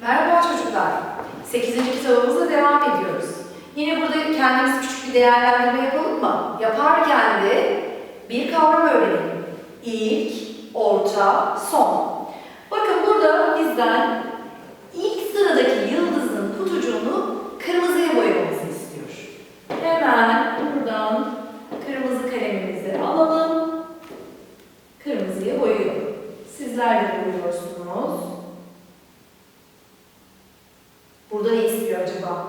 Merhaba çocuklar. 8. kitabımızla devam ediyoruz. Yine burada kendimiz küçük bir değerlendirme yapalım mı? Yaparken de bir kavram öğrenelim. İlk, orta, son. Bakın burada bizden ilk sıradaki yıldızın kutucuğunu kırmızıya boyamamızı istiyor. Hemen buradan kırmızı kalemimizi alalım. Kırmızıya boyuyorum. Sizler de boyuyorsunuz. Burada ne acaba?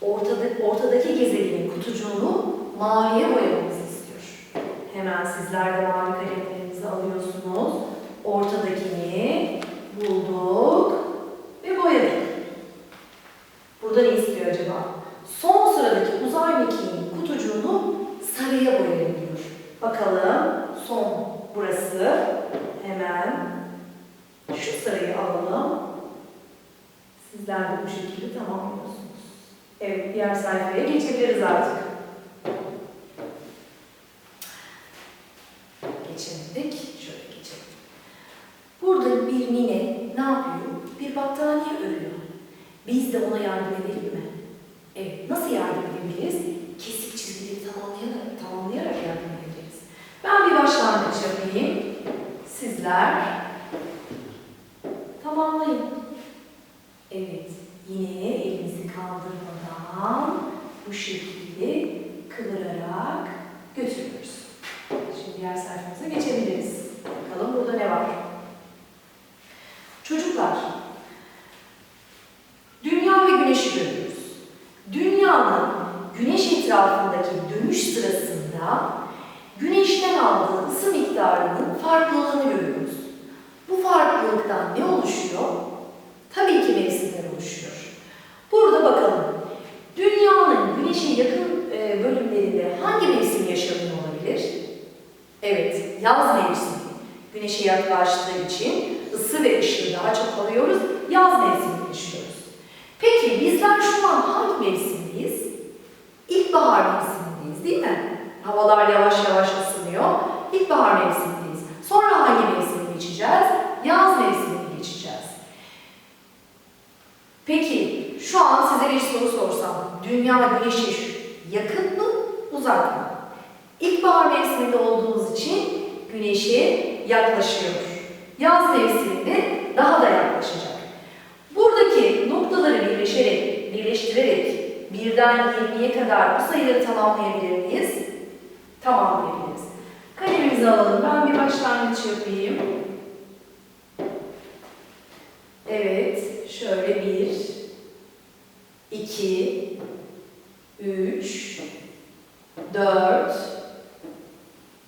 Ortada, ortadaki gezegenin kutucuğunu maviye boyamamızı istiyor. Hemen sizler de mavi kalemlerinizi alıyorsunuz. Ortadakini bulduk ve boyadık. Burada ne istiyor acaba? Son sıradaki uzay mekiğinin kutucuğunu sarıya boyayalım diyor. Bakalım son burası. Hemen şu sarıyı alalım. Sizler de bu şekilde tamamlıyorsunuz. Evet, diğer sayfaya geçebiliriz artık. Geçemedik. Şöyle geçelim. Burada bir nine ne yapıyor? Bir battaniye örüyor. Biz de ona yardım edelim mi? Evet, nasıl yardım edebiliriz? Kesik çizgileri tamamlayarak, tamamlayarak yardım edebiliriz. Ben bir başlangıç yapayım. Sizler tamamlayın. Evet, yine elimizi kaldırmadan bu şekilde kıvırarak götürüyoruz. Şimdi diğer sayfamıza geçebiliriz. Bakalım burada ne var? Çocuklar, Dünya ve Güneş'i görüyoruz. Dünyanın Güneş etrafındaki dönüş sırasında Güneşten aldığı ısı miktarının farklılığını görüyoruz. Bu farklılıktan ne oluşuyor? Tabii ki mevsimler oluşuyor. Burada bakalım. Dünyanın güneşe yakın e, bölümlerinde hangi mevsim yaşanıyor olabilir? Evet, yaz mevsimi. Güneşe yaklaştığı için ısı ve ışığı daha çok alıyoruz. Yaz mevsimini yaşıyoruz. Peki bizler şu an hangi mevsimdeyiz? İlkbahar mevsimindeyiz değil mi? Havalar yavaş yavaş ısınıyor. İlkbahar mevsimindeyiz. Sonra hangi mevsimi geçeceğiz? Yaz mevsimini geçeceğiz. Peki şu an size bir soru sorsam, dünya güneşe yakın mı, uzak mı? İlkbahar mevsiminde olduğumuz için güneşe yaklaşıyor. Yaz mevsiminde daha da yaklaşacak. Buradaki noktaları birleşerek, birleştirerek birden 20'ye kadar bu sayıları tamamlayabilir miyiz? Tamamlayabiliriz. Kalemimizi alalım. Ben bir başlangıç yapayım. Evet, şöyle bir, iki, üç, dört,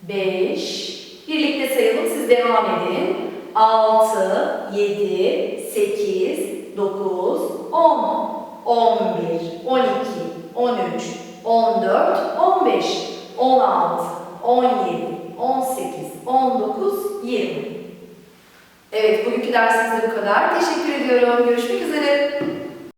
5, birlikte sayalım siz devam edin. 6, 7, 8, 9, 10, 11, 12, 13, 14, 15, 16, 17, 18, 19, 20. Evet bugünkü dersimizde bu kadar. Teşekkür ediyorum. Görüşmek üzere.